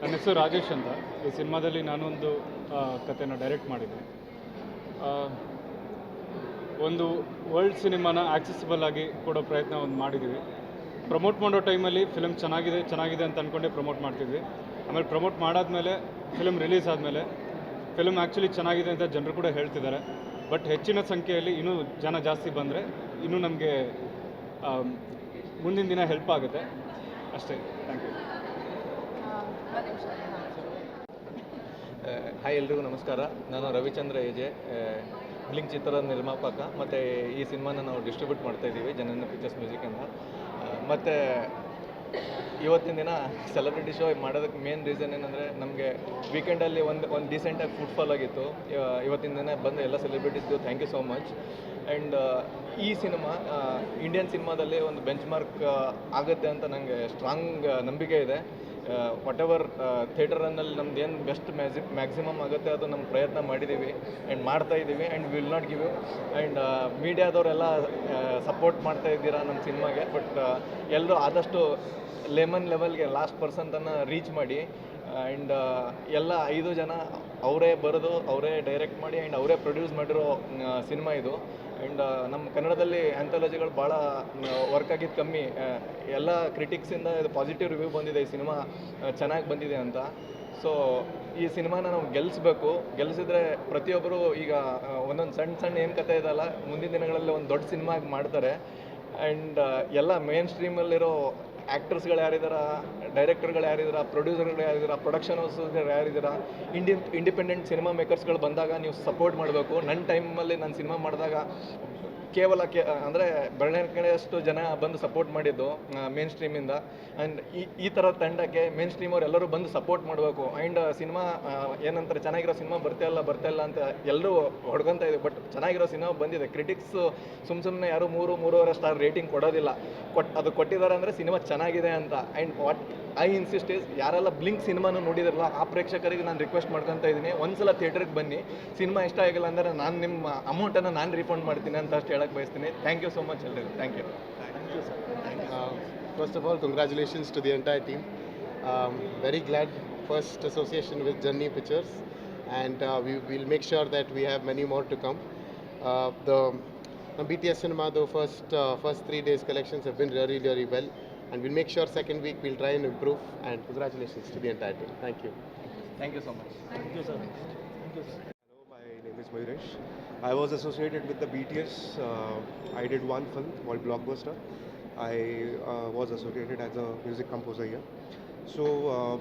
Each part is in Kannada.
ನನ್ನ ಹೆಸರು ರಾಜೇಶ್ ಅಂತ. ಈ ಸಿನಿಮಾದಲ್ಲಿ ನಾನೊಂದು ಕಥೆನ ಡೈರೆಕ್ಟ್ ಮಾಡಿದ್ದೆ. ಒಂದು ವರ್ಲ್ಡ್ ಸಿನಿಮಾನ ಆಕ್ಸೆಸಿಬಲ್ ಆಗಿ ಕೊಡೋ ಪ್ರಯತ್ನ ಒಂದು ಮಾಡಿದ್ದೀವಿ ಪ್ರಮೋಟ್ ಮಾಡೋ ಟೈಮಲ್ಲಿ ಫಿಲಮ್ ಚೆನ್ನಾಗಿದೆ ಚೆನ್ನಾಗಿದೆ ಅಂತ ಅಂದ್ಕೊಂಡೇ ಪ್ರಮೋಟ್ ಮಾಡ್ತಿದ್ವಿ. ಆಮೇಲೆ ಪ್ರಮೋಟ್ ಮಾಡಾದ್ಮೇಲೆ ಫಿಲಮ್ ರಿಲೀಸ್ ಆದಮೇಲೆ ಫಿಲಮ್ ಆ್ಯಕ್ಚುಲಿ ಚೆನ್ನಾಗಿದೆ ಅಂತ ಜನರು ಕೂಡ ಹೇಳ್ತಿದ್ದಾರೆ. ಬಟ್ ಹೆಚ್ಚಿನ ಸಂಖ್ಯೆಯಲ್ಲಿ ಇನ್ನೂ ಜನ ಜಾಸ್ತಿ ಬಂದರೆ ಇನ್ನೂ ನಮಗೆ ಮುಂದಿನ ದಿನ ಹೆಲ್ಪ್ ಆಗುತ್ತೆ. ಅಷ್ಟೇ. ಥ್ಯಾಂಕ್ ಯು ಹಾಯ್ ಎಲ್ರಿಗೂ ನಮಸ್ಕಾರ. ನಾನು ರವಿಚಂದ್ರ ಎಜೆ ಬ್ಲಿಂಕ್ ಚಿತ್ರದ ನಿರ್ಮಾಪಕ, ಮತ್ತು ಈ ಸಿನಿಮಾನ ನಾವು ಡಿಸ್ಟ್ರಿಬ್ಯೂಟ್ ಮಾಡ್ತಾ ಇದ್ದೀವಿ, ಜನನ ಪಿಕ್ಚರ್ಸ್ ಅಂತ ಮತ್ತು ಇವತ್ತಿನ ದಿನ ಸೆಲೆಬ್ರಿಟಿ ಶೋ ಮಾಡೋದಕ್ಕೆ ಮೇನ್ ರೀಸನ್ ಏನಂದರೆ ನಮಗೆ ವೀಕೆಂಡಲ್ಲಿ ಒಂದು ಒಂದು ಡೀಸೆಂಟಾಗಿ ಫುಟ್ಫಾಲ್ ಆಗಿತ್ತು. ಇವತ್ತಿನ ದಿನ ಬಂದ ಎಲ್ಲ ಸೆಲೆಬ್ರಿಟೀಸ್ಗೂ thank you so much and ಈ ಸಿನಿಮಾ ಇಂಡಿಯನ್ ಸಿನಿಮಾದಲ್ಲಿ ಒಂದು ಬೆಂಚ್ ಮಾರ್ಕ್ ಆಗುತ್ತೆ ಅಂತ ನನಗೆ ಸ್ಟ್ರಾಂಗ್ ನಂಬಿಕೆ ಇದೆ. ವಾಟ್ ಎವರ್ ಥಿಯೇಟರ್ ರನ್ನಲ್ಲಿ ನಮ್ದು ಏನು ಬೆಸ್ಟ್ ಮ್ಯಾಸಿ ಮ್ಯಾಕ್ಸಿಮಮ್ ಆಗುತ್ತೆ ಅದು ನಮ್ಮ ಪ್ರಯತ್ನ ಮಾಡಿದ್ದೀವಿ ಆ್ಯಂಡ್ ಮಾಡ್ತಾ ಇದ್ದೀವಿ and will not give and ಮೀಡಿಯಾದವರೆಲ್ಲ support ಮಾಡ್ತಾ ಇದ್ದೀರಾ ನಮ್ಮ ಸಿನಿಮಾಗೆ ಬಟ್ ಎಲ್ಲರೂ ಆದಷ್ಟು ಲೆಮನ್ ಲೆವೆಲ್ಗೆ ಲಾಸ್ಟ್ ಪರ್ಸನ್ ತನಕ ರೀಚ್ ಮಾಡಿ ಆ್ಯಂಡ್ ಎಲ್ಲ ಐದು ಜನ ಅವರೇ ಬರೆದು ಅವರೇ ಡೈರೆಕ್ಟ್ ಮಾಡಿ ಆ್ಯಂಡ್ ಅವರೇ ಪ್ರೊಡ್ಯೂಸ್ ಮಾಡಿರೋ ಸಿನಿಮಾ ಇದು. ಆ್ಯಂಡ್ ನಮ್ಮ ಕನ್ನಡದಲ್ಲಿ ಆ್ಯಂಥಾಲಜಿಗಳು ಭಾಳ ವರ್ಕ್ ಆಗಿದ್ದು ಕಮ್ಮಿ. ಎಲ್ಲ ಕ್ರಿಟಿಕ್ಸಿಂದ ಇದು ಪಾಸಿಟಿವ್ ರಿವ್ಯೂ ಬಂದಿದೆ. ಈ ಸಿನಿಮಾ ಚೆನ್ನಾಗಿ ಬಂದಿದೆ ಅಂತ. ಸೊ ಈ ಸಿನಿಮಾನ ನಾವು ಗೆಲ್ಲಿಸ್ಬೇಕು ಗೆಲ್ಲಿಸಿದ್ರೆ ಪ್ರತಿಯೊಬ್ಬರು ಈಗ ಒಂದೊಂದು ಸಣ್ಣ ಸಣ್ಣ ಏನು ಕತೆ ಇದಲ್ಲ, ಮುಂದಿನ ದಿನಗಳಲ್ಲಿ ಒಂದು ದೊಡ್ಡ ಸಿನಿಮಾ ಮಾಡ್ತಾರೆ. ಆ್ಯಂಡ್ ಎಲ್ಲ ಮೇನ್ ಸ್ಟ್ರೀಮಲ್ಲಿರೋ ಆ್ಯಕ್ಟರ್ಸ್ಗಳು ಯಾರಿದಾರ ಡೈರೆಕ್ಟರ್ಗಳು ಯಾರಿದಾರ ಪ್ರೊಡ್ಯೂಸರ್ಗಳು ಯಾರಿದಾರ ಪ್ರೊಡಕ್ಷನ್ ಹೌಸ್ಗಳು ಯಾರಿದಾರ ಇಂಡಿ ಇಂಡಿಪೆಂಡೆಂಟ್ ಸಿನಿಮಾ ಮೇಕರ್ಸ್ಗಳು ಬಂದಾಗ ನೀವು ಸಪೋರ್ಟ್ ಮಾಡಬೇಕು. ನನ್ನ ಟೈಮಲ್ಲಿ ನಾನು ಸಿನಿಮಾ ಮಾಡಿದಾಗ ಕೇವಲ ಕೇ ಅಂದರೆ ಬೆರಳಿಕೆಯಷ್ಟು ಜನ ಬಂದು ಸಪೋರ್ಟ್ ಮಾಡಿದ್ದು ಮೇನ್ ಸ್ಟ್ರೀಮಿಂದ ಆ್ಯಂಡ್ ಈ ಈ ಥರ ತಂಡಕ್ಕೆ ಮೇನ್ ಸ್ಟ್ರೀಮ್ ಅವ್ರು ಎಲ್ಲರೂ ಬಂದು ಸಪೋರ್ಟ್ ಮಾಡಬೇಕು. ಆ್ಯಂಡ್ ಸಿನಿಮಾ ಏನಂತಾರೆ, ಚೆನ್ನಾಗಿರೋ ಸಿನಿಮಾ ಬರ್ತಾ ಇಲ್ಲ ಬರ್ತಾ ಇಲ್ಲ ಅಂತ ಎಲ್ಲರೂ ಹೊಡ್ಕೊಂತ ಇದೆ ಬಟ್ ಚೆನ್ನಾಗಿರೋ ಸಿನಿಮಾ ಬಂದಿದೆ. ಕ್ರಿಟಿಕ್ಸ್ ಸುಮ್ಮ ಸುಮ್ಮನೆ ಯಾರು ಮೂರು, ಮೂರುವರೆ ಸ್ಟಾರ್ ರೇಟಿಂಗ್ ಕೊಡೋದಿಲ್ಲ. ಕೊಟ್, ಅದು ಕೊಟ್ಟಿದ್ದಾರೆ ಅಂದರೆ ಸಿನಿಮಾ ಚೆನ್ನಾಗಿದೆ ಅಂತ. And what I insist is ಯಾರೆಲ್ಲ ಬ್ಲಿಂಕ್ ಸಿನಿಮಾನು ನೋಡಿದಿರಲ್ಲ, ಆ ಪ್ರೇಕ್ಷಕರಿಗೆ ನಾನು ರಿಕ್ವೆಸ್ಟ್ ಮಾಡ್ಕೊತಾ ಇದ್ದೀನಿ. ಒಂದ್ಸಲ ಥಿಯೇಟ್ರಿಗೆ ಬನ್ನಿ. ಸಿನಿಮಾ ಇಷ್ಟ ಆಗಿಲ್ಲ ಅಂದರೆ ನಾನು ನಿಮ್ಮ ಅಮೌಂಟನ್ನು ನಾನು ರೀಫಂಡ್ ಮಾಡ್ತೀನಿ ಅಂತ ಅಷ್ಟು ಹೇಳಕ್ಕೆ ಬಯಸ್ತೀನಿ ಥ್ಯಾಂಕ್ ಯು ಸೊ ಮಚ್ ಎಲ್ರಿಗೂ thank you Uh, first of all, congratulations to the entire team. Um, very glad first association with Journey Pictures, and uh, we will make sure that we have many more to come. Uh, the uh, BTS Cinema, the first uh, first three days collections have been really really well, and we'll make sure second week we'll try and improve. And congratulations to the entire team. Thank you. Thank you so much Hello, my name is I was associated with the BTS. Uh, I did one film called Blockbuster. I uh, was associated as a music composer here. So, uh,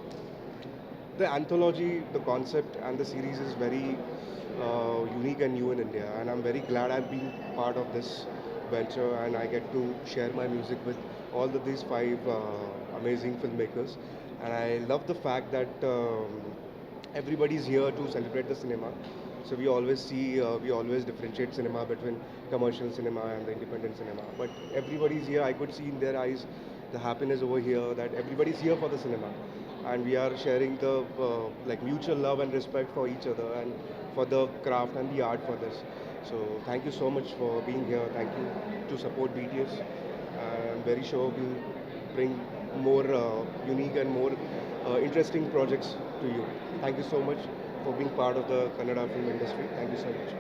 the anthology, the concept, and the series is very uh, unique and new in India. And I'm very glad I've been part of this venture and I get to share my music with all of these five uh, amazing filmmakers. And I love the fact that um, everybody's here to celebrate the cinema. So we always see, uh, we always differentiate cinema between commercial cinema and the independent cinema. But everybody's here. I could see in their eyes the happiness over here that everybody's here for the cinema, and we are sharing the uh, like mutual love and respect for each other and for the craft and the art for this. So thank you so much for being here. Thank you to support BTS. I'm very sure we'll bring more uh, unique and more uh, interesting projects to you. Thank you so much for being part of the Kannada film industry. Thank you so much.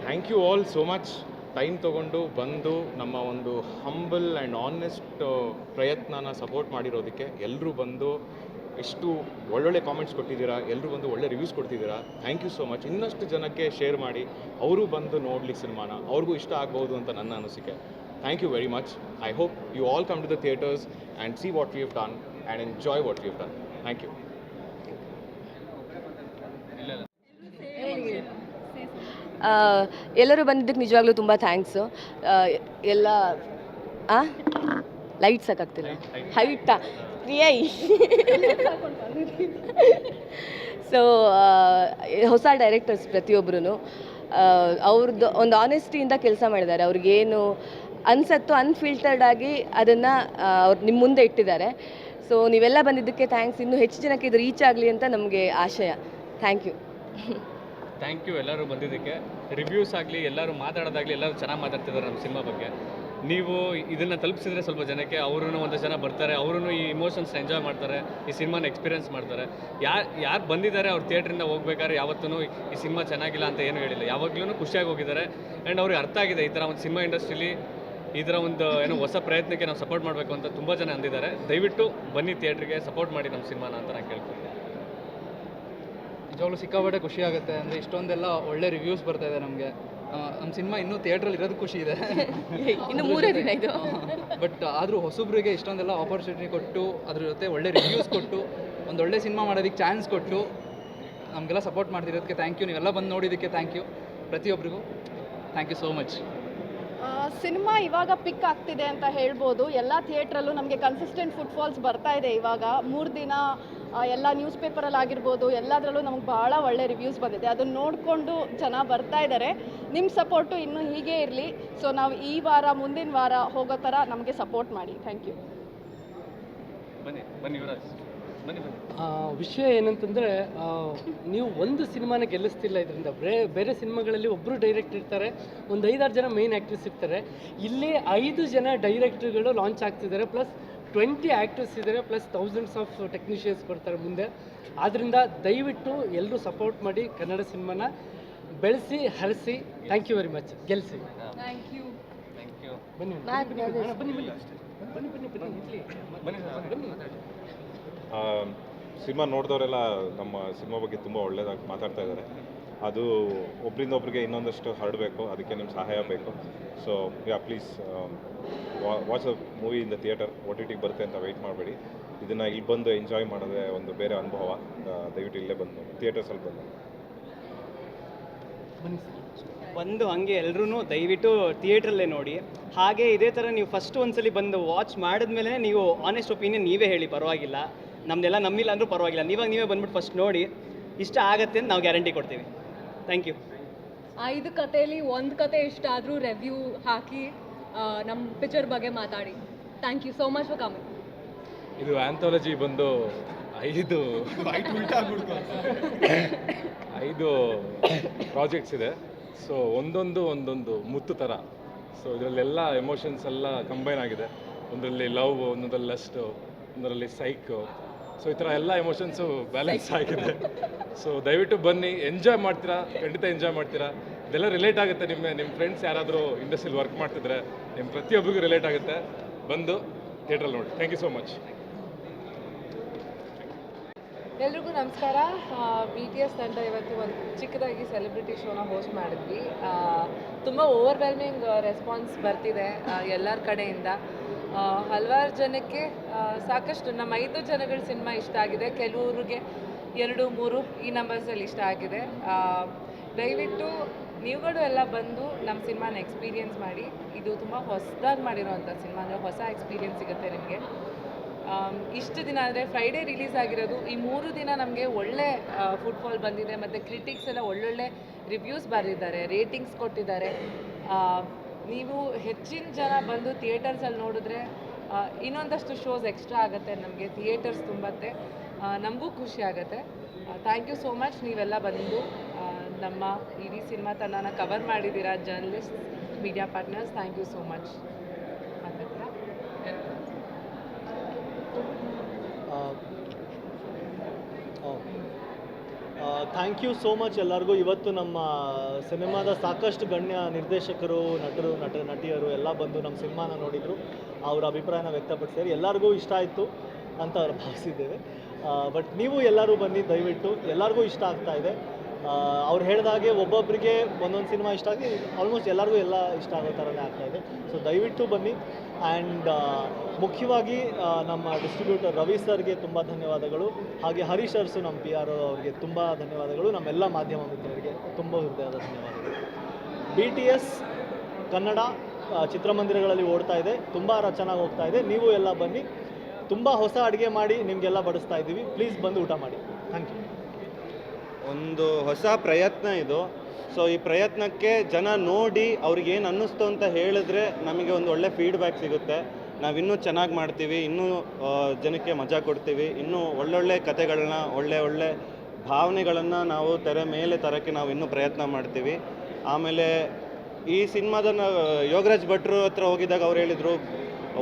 Thank you all so much time ತೊಗೊಂಡು ಬಂದು ನಮ್ಮ ಒಂದು ಹಂಬಲ್ ಆ್ಯಂಡ್ ಆನೆಸ್ಟ್ ಪ್ರಯತ್ನನ ಸಪೋರ್ಟ್ ಮಾಡಿರೋದಕ್ಕೆ ಎಲ್ಲರೂ ಬಂದು ಎಷ್ಟು ಒಳ್ಳೊಳ್ಳೆ ಕಾಮೆಂಟ್ಸ್ ಕೊಟ್ಟಿದ್ದೀರಾ ಎಲ್ಲರೂ ಬಂದು ಒಳ್ಳೆ ರಿವ್ಯೂಸ್ ಕೊಡ್ತಿದ್ದೀರಾ ಥ್ಯಾಂಕ್ ಯು ಸೋ ಮಚ್ ಇನ್ನಷ್ಟು ಜನಕ್ಕೆ ಶೇರ್ ಮಾಡಿ, ಅವರು ಬಂದು ನೋಡಲಿ ಸಿನಿಮಾನ, ಅವ್ರಿಗೂ ಇಷ್ಟ ಆಗ್ಬೋದು ಅಂತ ನನ್ನ ಅನಿಸಿಕೆ. Thank you very much I hope you all come to the theatres and see what you have done and enjoy what you have done thank you ಆ, ಎಲ್ಲರೂ ಬಂದಿದ್ದಕ್ಕೆ ನಿಜವಾಗ್ಲೂ ತುಂಬ ಥ್ಯಾಂಕ್ಸು ಎಲ್ಲ ಆ? ಲೈಟ್ ಸಾಕಾಗ್ತಿಲ್ಲ ಹೈಟಾ ಕ್ರಿಯೈ ಸೊ ಹೊಸ ಡೈರೆಕ್ಟರ್ಸ್ ಪ್ರತಿಯೊಬ್ಬರೂ ಅವ್ರದ್ದು ಒಂದು ಆನೆಸ್ಟಿಯಿಂದ ಕೆಲಸ ಮಾಡಿದ್ದಾರೆ. ಅವ್ರಿಗೇನು ಅನ್ಸತ್ತೋ ಅನ್ಫಿಲ್ಟರ್ಡ್ ಆಗಿ ಅದನ್ನು ಅವ್ರು ನಿಮ್ಮ ಮುಂದೆ ಇಟ್ಟಿದ್ದಾರೆ. ಸೊ ನೀವೆಲ್ಲ ಬಂದಿದ್ದಕ್ಕೆ ಥ್ಯಾಂಕ್ಸ್ ಇನ್ನೂ ಹೆಚ್ಚು ಜನಕ್ಕೆ ಇದು ರೀಚ್ ಆಗಲಿ ಅಂತ ನಮಗೆ ಆಶಯ. ಥ್ಯಾಂಕ್ ಯು ಥ್ಯಾಂಕ್ ಯು ಎಲ್ಲರೂ ಬಂದಿದ್ದಕ್ಕೆ. ರಿವ್ಯೂಸ್ ಆಗಲಿ, ಎಲ್ಲರೂ ಮಾತಾಡೋದಾಗಲಿ, ಎಲ್ಲರೂ ಚೆನ್ನಾಗಿ ಮಾತಾಡ್ತಿದ್ದಾರೆ ನಮ್ಮ ಸಿನಿಮಾ ಬಗ್ಗೆ. ನೀವು ಇದನ್ನು ತಲುಪಿಸಿದ್ರೆ ಸ್ವಲ್ಪ ಜನಕ್ಕೆ ಅವರೂ ಒಂದು ಜನ ಬರ್ತಾರೆ ಅವರೂ ಈ ಇಮೋಷನ್ಸ್ನ ಎಂಜಾಯ್ ಮಾಡ್ತಾರೆ, ಈ ಸಿನಿಮಾನ ಎಕ್ಸ್ಪೀರಿಯನ್ಸ್ ಮಾಡ್ತಾರೆ. ಯಾರು ಯಾರು ಬಂದಿದ್ದಾರೆ ಅವ್ರು ಥಿಯೇಟ್ರಿಂದ ಹೋಗ್ಬೇಕಾದ್ರೆ ಯಾವತ್ತೂ ಈ ಸಿನಿಮಾ ಚೆನ್ನಾಗಿಲ್ಲ ಅಂತ ಏನು ಹೇಳಿಲ್ಲ. ಯಾವಾಗಲೂ ಖುಷಿಯಾಗಿ ಹೋಗಿದ್ದಾರೆ. ಆ್ಯಂಡ್ ಅವ್ರಿಗೆ ಅರ್ಥ ಆಗಿದೆ, ಈ ಥರ ಒಂದು ಸಿನಿಮಾ ಇಂಡಸ್ಟ್ರೀಲಿ ಈ ಥರ ಒಂದು ಏನೋ ಹೊಸ ಪ್ರಯತ್ನಕ್ಕೆ ನಾವು ಸಪೋರ್ಟ್ ಮಾಡಬೇಕು ಅಂತ ತುಂಬ ಜನ ಅಂದಿದ್ದಾರೆ. ದಯವಿಟ್ಟು ಬನ್ನಿ ಥಿಯೇಟ್ರಿಗೆ ಸಪೋರ್ಟ್ ಮಾಡಿ ನಮ್ಮ ಸಿನಿಮಾನ ಅಂತ ನಾನು ಕೇಳ್ತೀನಿ ನಿಜವಾಗ್ಲೂ ಸಿಕ್ಕಾಪಟ್ಟೆ ಖುಷಿ ಆಗುತ್ತೆ. ಅಂದರೆ ಇಷ್ಟೊಂದೆಲ್ಲ ಒಳ್ಳೆ ರಿವ್ಯೂಸ್ ಬರ್ತಾ ಇದೆ ನಮಗೆ. ನಮ್ಮ ಸಿನಿಮಾ ಇನ್ನೂ ಥಿಯೇಟ್ರಲ್ಲಿ ಇರೋದು ಖುಷಿ ಇದೆ. ಇನ್ನು ಮೂರೇ ದಿನ ಇದು. ಬಟ್ ಆದರೂ ಹೊಸಬ್ರಿಗೆ ಇಷ್ಟೊಂದೆಲ್ಲ ಆಪರ್ಚುನಿಟಿ ಕೊಟ್ಟು ಅದ್ರ ಜೊತೆ ಒಳ್ಳೆ ರಿವ್ಯೂಸ್ ಕೊಟ್ಟು ಒಂದು ಒಳ್ಳೆ ಸಿನಿಮಾ ಮಾಡೋದಕ್ಕೆ ಚಾನ್ಸ್ ಕೊಟ್ಟು ನಮಗೆಲ್ಲ ಸಪೋರ್ಟ್ ಮಾಡ್ತಿರೋದಕ್ಕೆ ಥ್ಯಾಂಕ್ ಯು ನೀವೆಲ್ಲ ಬಂದು ನೋಡಿದ್ದಕ್ಕೆ ಥ್ಯಾಂಕ್ ಯು ಪ್ರತಿಯೊಬ್ಬರಿಗೂ thank you so much cinema ಇವಾಗ ಪಿಕ್ ಆಗ್ತಿದೆ ಅಂತ ಹೇಳ್ಬೋದು. ಎಲ್ಲ ಥಿಯೇಟ್ರಲ್ಲೂ ನಮಗೆ ಕನ್ಸಿಸ್ಟೆಂಟ್ ಫುಟ್ಫಾಲ್ಸ್ ಬರ್ತಾ ಇದೆ ಇವಾಗ. ಮೂರು ದಿನ ಎಲ್ಲ ನ್ಯೂಸ್ ಪೇಪರಲ್ಲಿ ಆಗಿರ್ಬೋದು ಎಲ್ಲದರಲ್ಲೂ ನಮ್ಗೆ ಭಾಳ ಒಳ್ಳೆ ರಿವ್ಯೂಸ್ ಬಂದಿದೆ. ಅದನ್ನು ನೋಡಿಕೊಂಡು ಜನ ಬರ್ತಾ ಇದ್ದಾರೆ ನಿಮ್ಮ ಸಪೋರ್ಟು ಇನ್ನೂ ಹೀಗೆ ಇರಲಿ. ಸೊ ನಾವು ಈ ವಾರ ಮುಂದಿನ ವಾರ ಹೋಗೋ ಥರ ನಮಗೆ ಸಪೋರ್ಟ್ ಮಾಡಿ. ಥ್ಯಾಂಕ್ ಯು ಬನ್ನಿ ಬನ್ನಿ ಯುವರಾಜ್. ಬನ್ನಿ ಬನ್ನಿ. ಆ, ವಿಷಯ ಏನಂತಂದರೆ ನೀವು ಒಂದು ಸಿನಿಮಾನ ಗೆಲ್ಲಿಸ್ತಿಲ್ಲ ಇದರಿಂದ ಬೇರೆ ಬೇರೆ ಸಿನಿಮಾಗಳಲ್ಲಿ ಒಬ್ಬರು ಡೈರೆಕ್ಟ್ ಇರ್ತಾರೆ ಒಂದು ಐದಾರು ಜನ ಮೈನ್ ಆ್ಯಕ್ಟ್ರೆಸ್ ಇರ್ತಾರೆ. ಇಲ್ಲಿ ಐದು ಜನ ಡೈರೆಕ್ಟರ್ಗಳು ಲಾಂಚ್ ಆಗ್ತಿದ್ದಾರೆ ಪ್ಲಸ್ ಟ್ವೆಂಟಿ ಆ್ಯಕ್ಟರ್ಸ್ ಇದ್ದಾರೆ ಪ್ಲಸ್ ಥೌಸಂಡ್ಸ್ ಆಫ್ ಟೆಕ್ನಿಷಿಯನ್ಸ್ ಬರ್ತಾರೆ ಮುಂದೆ. ಆದ್ದರಿಂದ ದಯವಿಟ್ಟು ಎಲ್ಲರೂ ಸಪೋರ್ಟ್ ಮಾಡಿ ಕನ್ನಡ ಸಿನಿಮಾನ ಬೆಳೆಸಿ ಹರಿಸಿ. ಥ್ಯಾಂಕ್ ಯು ವೆರಿ ಮಚ್ ಗೆಲ್ಸಿ. ಥ್ಯಾಂಕ್ ಯು ಬನ್ನಿ ಬನ್ನಿ ಬನ್ನಿ ಬನ್ನಿ ಬನ್ನಿ ಬನ್ನಿ ಬನ್ನಿ ಬನ್ನಿ ಸರ್. ಬನ್ನಿ ಸಿನಿಮಾ ನೋಡಿದವರೆಲ್ಲ ನಮ್ಮ ಸಿನಿಮಾ ಬಗ್ಗೆ ತುಂಬ ಒಳ್ಳೆಯದಾಗಿ ಮಾತಾಡ್ತಾ ಇದ್ದಾರೆ. ಅದು ಒಬ್ಬರಿಂದ ಒಬ್ರಿಗೆ ಇನ್ನೊಂದಷ್ಟು ಹರಡಬೇಕು, ಅದಕ್ಕೆ ನಿಮ್ಮ ಸಹಾಯ ಬೇಕು. So ya please watch a movie in the theatre O T ಟಿಗೆ ಬರುತ್ತೆ ಅಂತ ವೆಯ್ಟ್ ಮಾಡಬೇಡಿ. ಇದನ್ನು ಇಲ್ಲಿ ಬಂದು ಎಂಜಾಯ್ ಮಾಡೋದೇ ಒಂದು ಬೇರೆ ಅನುಭವ. ದಯವಿಟ್ಟು ಇಲ್ಲೇ ಬಂದು ಥಿಯೇಟರ್ಸಲ್ಲಿ ಬಂದು ಒಂದು ಹಂಗೆ ಎಲ್ಲರೂ ದಯವಿಟ್ಟು ಥಿಯೇಟ್ರಲ್ಲೇ ನೋಡಿ. ಹಾಗೆ ಇದೇ ಥರ ನೀವು ಫಸ್ಟ್ ಒಂದ್ಸಲಿ ಬಂದು ವಾಚ್ ಮಾಡಿದ್ಮೇಲೆ ನೀವು ಆನೆಸ್ಟ್ ಒಪಿನಿಯನ್ ನೀವೇ ಹೇಳಿ, ಪರವಾಗಿಲ್ಲ. ನಮ್ದೆಲ್ಲ ನಮ್ಮಿಲ್ಲ ಅಂದರೂ ಪರವಾಗಿಲ್ಲ. ನೀವಾಗ ನೀವೇ ಬಂದ್ಬಿಟ್ಟು ಫಸ್ಟ್ ನೋಡಿ. ಇಷ್ಟ ಆಗತ್ತೆ ಅಂತ ನಾವು ಗ್ಯಾರಂಟಿ ಕೊಡ್ತೀವಿ. ಥ್ಯಾಂಕ್ ಯು ಐದು ಕಥೆಯಲ್ಲಿ ಒಂದು ಕತೆ ಇಷ್ಟ ಆದರೂ ರಿವ್ಯೂ ಹಾಕಿ ನಮ್ಮ ಪಿಕ್ಚರ್ ಬಗ್ಗೆ ಮಾತಾಡಿ. Thank you so much for coming ಇದು ಆಂಥಾಲಜಿ ಬಂದು ಐದು ಐದು ಪ್ರಾಜೆಕ್ಟ್ಸ್ ಇದೆ. ಸೊ ಒಂದೊಂದು ಒಂದೊಂದು ಮುತ್ತು ಥರ ಸೊ ಇದರಲ್ಲೆಲ್ಲ ಎಮೋಷನ್ಸ್ ಎಲ್ಲ ಕಂಬೈನ್ ಆಗಿದೆ. ಒಂದರಲ್ಲಿ ಲವ್ ಒಂದೊಂದರಲ್ಲಿ ಲಸ್ಟು ಒಂದರಲ್ಲಿ ಸೈಕ್ ಸೊ ಈ ಥರ ಎಲ್ಲ ಎಮೋಷನ್ಸು ಬ್ಯಾಲೆನ್ಸ್ ಆಗಿದೆ. ಸೊ ದಯವಿಟ್ಟು ಬನ್ನಿ. ಎಂಜಾಯ್ ಮಾಡ್ತೀರಾ? ಖಂಡಿತ ಎಂಜಾಯ್ ಮಾಡ್ತೀರಾ? ಇದೆಲ್ಲ ರಿಲೇಟ್ ಆಗುತ್ತೆ ನಿಮ್ಮ ನಿಮ್ಮ ಫ್ರೆಂಡ್ಸ್ ಯಾರಾದರೂ ಇಂಡಸ್ಟ್ರಿಯಲ್ಲಿ ವರ್ಕ್ ಮಾಡ್ತಿದ್ರೆ ನಿಮ್ಮ ಪ್ರತಿಯೊಬ್ಬರಿಗೂ ರಿಲೇಟ್ ಆಗುತ್ತೆ. ಬಂದು ಥಿಯೇಟ್ರಲ್ಲಿ ನೋಡಿ. ಥ್ಯಾಂಕ್ ಯು ಸೋ ಮಚ್ ಎಲ್ರಿಗೂ ನಮಸ್ಕಾರ. ಬಿ ಟಿ ಎಸ್ ತಂಡ ಇವತ್ತು ಒಂದು ಚಿಕ್ಕದಾಗಿ ಸೆಲೆಬ್ರಿಟಿ ಶೋನ ಹೋಸ್ಟ್ ಮಾಡಿದ್ವಿ. ತುಂಬ ಓವರ್ವೆಲ್ಮಿಂಗ್ ರೆಸ್ಪಾನ್ಸ್ ಬರ್ತಿದೆ ಎಲ್ಲರ ಕಡೆಯಿಂದ. ಹಲವಾರು ಜನಕ್ಕೆ ಸಾಕಷ್ಟು ನಮ್ಮ ಐದು ಜನಗಳ ಸಿನಿಮಾ ಇಷ್ಟ ಆಗಿದೆ. ಕೆಲವ್ರಿಗೆ ಎರಡು, ಮೂರು ಈ ನಂಬರ್ಸಲ್ಲಿ ಇಷ್ಟ ಆಗಿದೆ. ದಯವಿಟ್ಟು ನೀವುಗಳು ಎಲ್ಲ ಬಂದು ನಮ್ಮ ಸಿನಿಮಾನ ಎಕ್ಸ್ಪೀರಿಯನ್ಸ್ ಮಾಡಿ. ಇದು ತುಂಬ ಹೊಸದಾಗಿ ಮಾಡಿರೋವಂಥ ಸಿನಿಮಾ, ಅಂದರೆ ಹೊಸ ಎಕ್ಸ್ಪೀರಿಯನ್ಸ್ ಸಿಗುತ್ತೆ ನಿಮಗೆ. ಇಷ್ಟು ದಿನ ಅಂದರೆ ಫ್ರೈಡೇ ರಿಲೀಸ್ ಆಗಿರೋದು, ಈ ಮೂರು ದಿನ ನಮಗೆ ಒಳ್ಳೆ ಫುಟ್ಬಾಲ್ ಬಂದಿದೆ. ಮತ್ತು ಕ್ರಿಟಿಕ್ಸ್ ಎಲ್ಲ ಒಳ್ಳೊಳ್ಳೆ ರಿವ್ಯೂಸ್ ಬರೆದಿದ್ದಾರೆ ರೇಟಿಂಗ್ಸ್ ಕೊಟ್ಟಿದ್ದಾರೆ. ನೀವು ಹೆಚ್ಚಿನ ಜನ ಬಂದು ಥಿಯೇಟರ್ಸಲ್ಲಿ ನೋಡಿದ್ರೆ ಇನ್ನೊಂದಷ್ಟು ಶೋಸ್ ಎಕ್ಸ್ಟ್ರಾ ಆಗುತ್ತೆ ನಮಗೆ ಥಿಯೇಟರ್ಸ್ ತುಂಬತ್ತೆ. ನಮಗೂ ಖುಷಿ ಆಗುತ್ತೆ. ಥ್ಯಾಂಕ್ ಯು ಸೋ ಮಚ್ ನೀವೆಲ್ಲ ಬಂದು ನಮ್ಮ ಇಡೀ ಸಿನಿಮಾ ತಂಡನ ಕವರ್ ಮಾಡಿದ್ದೀರಾ journalist media partners thank you so much thank you so much ಎಲ್ಲರಿಗೂ. ಇವತ್ತು ನಮ್ಮ ಸಿನಿಮಾದ ಸಾಕಷ್ಟು ಗಣ್ಯ ನಿರ್ದೇಶಕರು, ನಟರು, ನಟ, ನಟಿಯರು ಎಲ್ಲ ಬಂದು ನಮ್ಮ ಸಿನಿಮಾನ ನೋಡಿದರು. ಅವರ ಅಭಿಪ್ರಾಯನ ವ್ಯಕ್ತಪಡಿಸಿದ್ದಾರೆ. ಎಲ್ಲರಿಗೂ ಇಷ್ಟ ಆಯಿತು ಅಂತ ಅವ್ರು ಭಾವಿಸಿದ್ದೇವೆ. ಬಟ್ ನೀವು ಎಲ್ಲರೂ ಬನ್ನಿ, ದಯವಿಟ್ಟು. ಎಲ್ಲರಿಗೂ ಇಷ್ಟ ಆಗ್ತಾ ಇದೆ. ಅವ್ರು ಹೇಳಿದಾಗೆ ಒಬ್ಬೊಬ್ಬರಿಗೆ ಒಂದೊಂದು ಸಿನಿಮಾ ಇಷ್ಟ ಆಗಿ ಆಲ್ಮೋಸ್ಟ್ ಎಲ್ಲರಿಗೂ ಎಲ್ಲ ಇಷ್ಟ ಆಗೋ ಥರನೇ ಇದೆ. ಸೊ ದಯವಿಟ್ಟು ಬನ್ನಿ. ಆ್ಯಂಡ್ ಮುಖ್ಯವಾಗಿ ನಮ್ಮ ಡಿಸ್ಟ್ರಿಬ್ಯೂಟರ್ ರವಿ ಸರ್ಗೆ ತುಂಬ ಧನ್ಯವಾದಗಳು. ಹಾಗೆ ಹರೀಶ್ ಅರ್ಸು ನಮ್ಮ ಪಿ ಆರ್ ಅವರಿಗೆ ತುಂಬ ಧನ್ಯವಾದಗಳು. ನಮ್ಮೆಲ್ಲ ಮಾಧ್ಯಮ ಮಿತ್ರರಿಗೆ ತುಂಬ ಹೃದಯದ ಧನ್ಯವಾದಗಳು. ಬಿ ಟಿ ಎಸ್ ಕನ್ನಡ ಚಿತ್ರಮಂದಿರಗಳಲ್ಲಿ ಓಡ್ತಾ ಇದೆ. ತುಂಬ ಚೆನ್ನಾಗಿ ಹೋಗ್ತಾ ಇದೆ. ನೀವು ಎಲ್ಲ ಬನ್ನಿ. ತುಂಬ ಹೊಸ ಅಡುಗೆ ಮಾಡಿ ನಿಮಗೆಲ್ಲ ಬಡಿಸ್ತಾ ಇದ್ದೀವಿ. ಪ್ಲೀಸ್ ಬಂದು ಊಟ ಮಾಡಿ. ಥ್ಯಾಂಕ್ ಯು ಒಂದು ಹೊಸ ಪ್ರಯತ್ನ ಇದು. ಸೊ ಈ ಪ್ರಯತ್ನಕ್ಕೆ ಜನ ನೋಡಿ ಅವ್ರಿಗೆ ಏನು ಅನ್ನಿಸ್ತು ಅಂತ ಹೇಳಿದ್ರೆ ನಮಗೆ ಒಂದು ಒಳ್ಳೆ ಫೀಡ್ಬ್ಯಾಕ್ ಸಿಗುತ್ತೆ. ನಾವು ಇನ್ನೂ ಚೆನ್ನಾಗಿ ಮಾಡ್ತೀವಿ, ಇನ್ನೂ ಜನಕ್ಕೆ ಮಜಾ ಕೊಡ್ತೀವಿ, ಇನ್ನೂ ಒಳ್ಳೊಳ್ಳೆ ಕತೆಗಳನ್ನ ಒಳ್ಳೆ ಒಳ್ಳೆ ಭಾವನೆಗಳನ್ನು ನಾವು ತೆರೆ ಮೇಲೆ ತರೋಕ್ಕೆ ನಾವು ಇನ್ನೂ ಪ್ರಯತ್ನ ಮಾಡ್ತೀವಿ. ಆಮೇಲೆ ಈ ಸಿನಿಮಾದ ಯೋಗರಾಜ್ ಭಟ್ರು ಹತ್ರ ಹೋಗಿದ್ದಾಗ ಅವ್ರು ಹೇಳಿದರು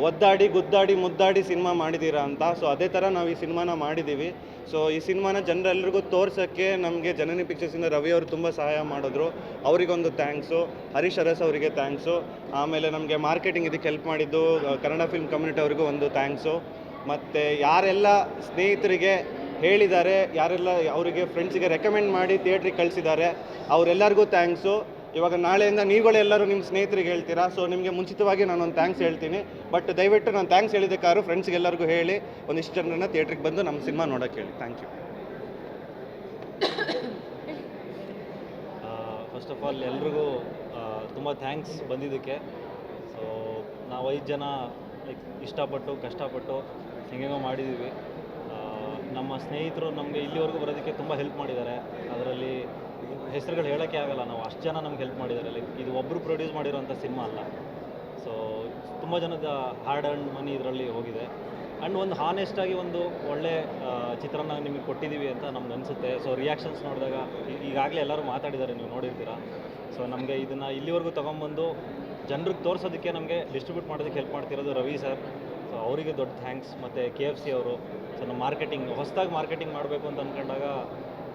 ಒದ್ದಾಡಿ, ಗುದ್ದಾಡಿ, ಮುದ್ದಾಡಿ ಸಿನಿಮಾ ಮಾಡಿದ್ದೀರಾ ಅಂತ. ಸೊ ಅದೇ ಥರ ನಾವು ಈ ಸಿನಿಮಾನ ಮಾಡಿದ್ದೀವಿ ಸೊ ಈ ಸಿನಿಮಾನ ಜನರೆಲ್ಲರಿಗೂ ತೋರ್ಸೋಕ್ಕೆ ನಮಗೆ ಜನನಿ ಪಿಕ್ಚರ್ಸಿಂದ ರವಿ ಅವರು ತುಂಬ ಸಹಾಯ ಮಾಡಿದ್ರು. ಅವರಿಗೊಂದು ಥ್ಯಾಂಕ್ಸು ಹರೀಶ್ ಅರಸ್ ಅವರಿಗೆ ಥ್ಯಾಂಕ್ಸು ಆಮೇಲೆ ನಮಗೆ ಮಾರ್ಕೆಟಿಂಗ್ ಇದಕ್ಕೆ ಹೆಲ್ಪ್ ಮಾಡಿದ್ದು ಕನ್ನಡ ಫಿಲ್ಮ್ ಕಮ್ಯುನಿಟಿ ಅವರಿಗೂ ಒಂದು ಥ್ಯಾಂಕ್ಸು ಮತ್ತು ಯಾರೆಲ್ಲ ಸ್ನೇಹಿತರಿಗೆ ಹೇಳಿದ್ದಾರೆ, ಯಾರೆಲ್ಲ ಅವರಿಗೆ ಫ್ರೆಂಡ್ಸಿಗೆ ರೆಕಮೆಂಡ್ ಮಾಡಿ ಥಿಯೇಟ್ರಿಗೆ ಕಳಿಸಿದ್ದಾರೆ, ಅವರೆಲ್ಲರಿಗೂ ಥ್ಯಾಂಕ್ಸು ಇವಾಗ ನಾಳೆಯಿಂದ ನೀವುಗಳೆಲ್ಲರೂ ನಿಮ್ಮ ಸ್ನೇಹಿತರಿಗೆ ಹೇಳ್ತೀರಾ? ಸೊ ನಿಮಗೆ ಮುಂಚಿತವಾಗಿ ನಾನು ಒಂದು ಥ್ಯಾಂಕ್ಸ್ ಹೇಳ್ತೀನಿ. ಬಟ್ ದಯವಿಟ್ಟು ನಾನು ಥ್ಯಾಂಕ್ಸ್ ಹೇಳಿದ್ದಕ್ಕಾರು ಫ್ರೆಂಡ್ಸ್ಗೆಲ್ಲರಿಗೂ ಹೇಳಿ, ಒಂದಿಷ್ಟು ಜನರನ್ನ ಥಿಯೇಟ್ರಿಗೆ ಬಂದು ನಮ್ಮ ಸಿನಿಮಾ ನೋಡೋಕೆ ಹೇಳಿ. Thank you first of all ಎಲ್ರಿಗೂ ತುಂಬ ಥ್ಯಾಂಕ್ಸ್ ಬಂದಿದ್ದಕ್ಕೆ. ಸೊ ನಾವು ಐದು ಜನ ಲೈಕ್ ಇಷ್ಟಪಟ್ಟು, ಕಷ್ಟಪಟ್ಟು, ಹೆಂಗೆಂಗೋ ಮಾಡಿದ್ದೀವಿ ನಮ್ಮ ಸ್ನೇಹಿತರು ನಮಗೆ ಇಲ್ಲಿವರೆಗೂ ಬರೋದಕ್ಕೆ ತುಂಬ ಹೆಲ್ಪ್ ಮಾಡಿದ್ದಾರೆ. ಅದರಲ್ಲಿ ಹೆಸರುಗಳು ಹೇಳೋಕ್ಕೆ ಆಗಲ್ಲ. ನಾವು ಅಷ್ಟು ಜನ ನಮ್ಗೆ ಹೆಲ್ಪ್ ಮಾಡಿದ್ದಾರೆ ಲೈಕ್ ಇದು ಒಬ್ಬರು ಪ್ರೊಡ್ಯೂಸ್ ಮಾಡಿರೋಂಥ ಸಿನಿಮಾ ಅಲ್ಲ. ಸೊ ತುಂಬ ಜನದ ಹಾರ್ಡ್ ಆ್ಯಂಡ್ ಮನಿ ಇದರಲ್ಲಿ ಹೋಗಿದೆ. ಆ್ಯಂಡ್ ಒಂದು ಹಾನೆಸ್ಟಾಗಿ ಒಂದು ಒಳ್ಳೆ ಚಿತ್ರನ ನಿಮಗೆ ಕೊಟ್ಟಿದ್ದೀವಿ ಅಂತ ನಮ್ಗೆ ಅನಿಸುತ್ತೆ. ಸೊ ರಿಯಾಕ್ಷನ್ಸ್ ನೋಡಿದಾಗ ಈಗಾಗಲೇ ಎಲ್ಲರೂ ಮಾತಾಡಿದ್ದಾರೆ. ನೀವು ನೋಡಿರ್ತೀರ. ಸೊ ನಮಗೆ ಇದನ್ನು ಇಲ್ಲಿವರೆಗೂ ತೊಗೊಂಬಂದು ಜನರಿಗೆ ತೋರಿಸೋದಕ್ಕೆ ನಮಗೆ ಡಿಸ್ಟ್ರಿಬ್ಯೂಟ್ ಮಾಡೋದಕ್ಕೆ ಹೆಲ್ಪ್ ಮಾಡ್ತಿರೋದು ರವಿ ಸರ್ ಸೊ ಅವರಿಗೆ ದೊಡ್ಡ ಥ್ಯಾಂಕ್ಸ್ ಮತ್ತು ಕೆ ಎಫ್ ಸಿ ಅವರು. ಸೊ ನಮ್ಮ ಮಾರ್ಕೆಟಿಂಗ್ ಹೊಸದಾಗಿ ಮಾರ್ಕೆಟಿಂಗ್ ಮಾಡಬೇಕು ಅಂತ ಅಂದ್ಕೊಂಡಾಗ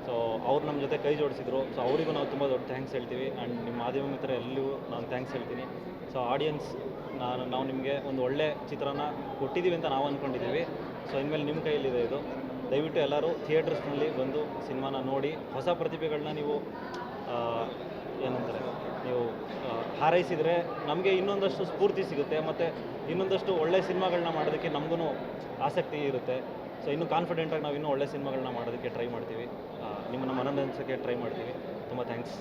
ಸೊ ಅವ್ರು ನಮ್ಮ ಜೊತೆ ಕೈ ಜೋಡಿಸಿದ್ರು. ಸೊ ಅವರಿಗೂ ನಾವು ತುಂಬ ದೊಡ್ಡ ಥ್ಯಾಂಕ್ಸ್ ಹೇಳ್ತೀವಿ. ಆ್ಯಂಡ್ ನಿಮ್ಮ ಮಾಧ್ಯಮ ಮಿತ್ರ ಎಲ್ಲರಿಗೂ ನಾನು ಥ್ಯಾಂಕ್ಸ್ ಹೇಳ್ತೀನಿ. ಸೊ ಆಡಿಯನ್ಸ್ ನಾನು, ನಾವು ನಿಮಗೆ ಒಂದು ಒಳ್ಳೆ ಚಿತ್ರನ ಕೊಟ್ಟಿದ್ದೀವಿ ಅಂತ ನಾವು ಅಂದ್ಕೊಂಡಿದ್ದೀವಿ ಸೊ ಇನ್ಮೇಲೆ ನಿಮ್ಮ ಕೈಯಲ್ಲಿದೆ ಇದು. ದಯವಿಟ್ಟು ಎಲ್ಲರೂ ಥಿಯೇಟರ್ಸ್ನಲ್ಲಿ ಬಂದು ಸಿನಿಮಾನ ನೋಡಿ, ಹೊಸ ಪ್ರತಿಭೆಗಳನ್ನ ನೀವು ಏನಂತಾರೆ, ನೀವು ಹಾರೈಸಿದರೆ ನಮಗೆ ಇನ್ನೊಂದಷ್ಟು ಸ್ಫೂರ್ತಿ ಸಿಗುತ್ತೆ. ಮತ್ತು ಇನ್ನೊಂದಷ್ಟು ಒಳ್ಳೆ ಸಿನಿಮಾಗಳನ್ನ ಮಾಡೋದಕ್ಕೆ ನಮಗೂ ಆಸಕ್ತಿ ಇರುತ್ತೆ. ಸೊ ಇನ್ನೂ ಕಾನ್ಫಿಡೆಂಟಾಗಿ ನಾವು ಇನ್ನೂ ಒಳ್ಳೆ ಸಿನಿಮಾಗಳನ್ನ ಮಾಡೋದಕ್ಕೆ ಟ್ರೈ ಮಾಡ್ತೀವಿ. ನಿಮ್ಮನ್ನು ಮನರಂಜಿಸೋಕ್ಕೆ ಟ್ರೈ ಮಾಡ್ತೀವಿ. ತುಂಬ ಥ್ಯಾಂಕ್ಸ್